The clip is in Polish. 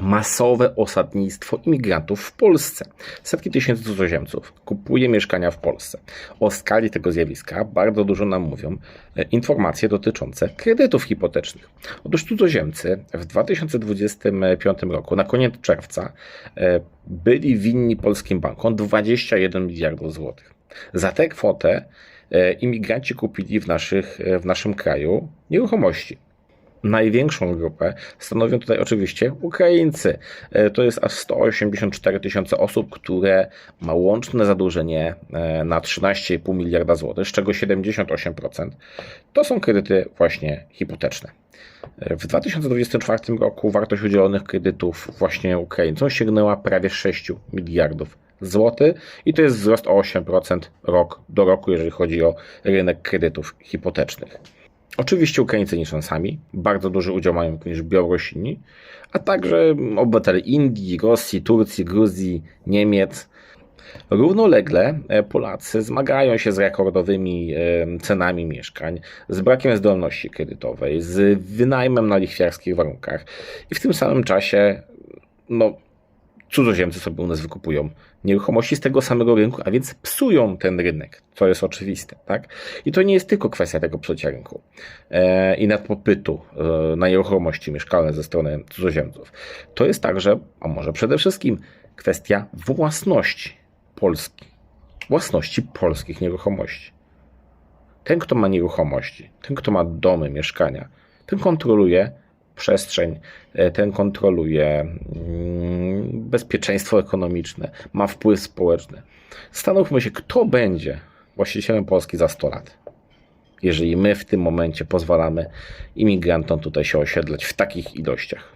masowe osadnictwo imigrantów w Polsce. Setki tysięcy cudzoziemców kupuje mieszkania w Polsce. O skali tego zjawiska bardzo dużo nam mówią e, informacje dotyczące kredytów hipotecznych. Otóż cudzoziemcy w 2025 roku, na koniec czerwca, e, byli winni polskim bankom 21 miliardów złotych. Za tę kwotę e, imigranci kupili w, naszych, w naszym kraju nieruchomości. Największą grupę stanowią tutaj oczywiście Ukraińcy. E, To jest aż 184 tysiące osób, które ma łączne zadłużenie e, na 13,5 miliarda złotych, z czego 78% to są kredyty właśnie hipoteczne. E, W 2024 roku wartość udzielonych kredytów właśnie Ukraińcom sięgnęła prawie 6 miliardów złotych i to jest wzrost o 8% rok do roku, jeżeli chodzi o rynek kredytów hipotecznych. Oczywiście Ukraińcy nie są sami, bardzo duży udział mają również Białorusini, a także obywatele Indii, Rosji, Turcji, Gruzji, Niemiec. Równolegle e, Polacy zmagają się z rekordowymi e, cenami mieszkań, z brakiem zdolności kredytowej, z wynajmem na lichwiarskich warunkach i w tym samym czasie no, cudzoziemcy sobie u nas wykupują nieruchomości z tego samego rynku, a więc psują ten rynek, co jest oczywiste. Tak? I to nie jest tylko kwestia tego psucia rynku e, i nadpopytu e, na nieruchomości mieszkalne ze strony cudzoziemców. To jest także, a może przede wszystkim, kwestia własności Polski, własności polskich nieruchomości. Ten, kto ma nieruchomości, ten, kto ma domy, mieszkania, ten kontroluje przestrzeń, e, ten kontroluje mm, bezpieczeństwo ekonomiczne, ma wpływ społeczny. Zastanówmy się, kto będzie właścicielem Polski za 100 lat, jeżeli my w tym momencie pozwalamy imigrantom tutaj się osiedlać w takich ilościach.